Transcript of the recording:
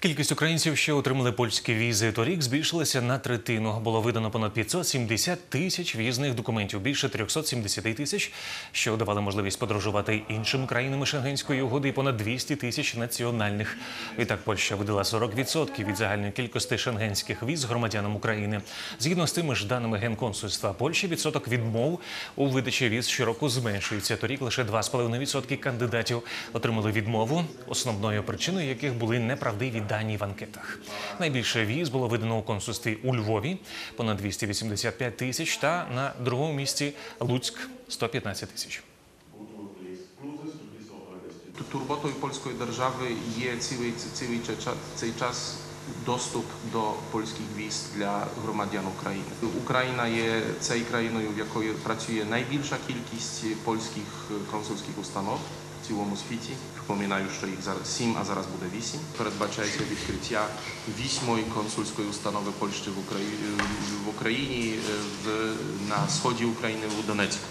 Кількість українців, що отримали польські візи торік, збільшилася на третину. Було видано понад 570 тисяч в'їзних документів, більше 370 тисяч, що давали можливість подорожувати іншими країнами Шенгенської угоди, і понад 200 тисяч національних. Відтак Польща видала 40% від загальної кількості шенгенських віз громадянам України. Згідно з тими ж даними Генконсульства Польщі, відсоток відмов у видачі віз щороку зменшується. Торік лише 2,5% кандидатів отримали відмову, основною причиною яких були неправдиві дані в анкетах. Найбільше віз було видано у консульстві у Львові понад 285 тисяч, та на другому місці Луцьк 115 тисяч. Турботою польської держави є цілий, цілий цей час доступ до польських віз для громадян України. Україна є цією країною, в якої працює найбільша кількість польських консульських установ в цілому світі. Припоминаю, що їх зараз сім, а зараз буде вісім. Передбачається відкриття вісьмої консульської установи Польщі в Україні, в Україні в, на сході України у Донецьку.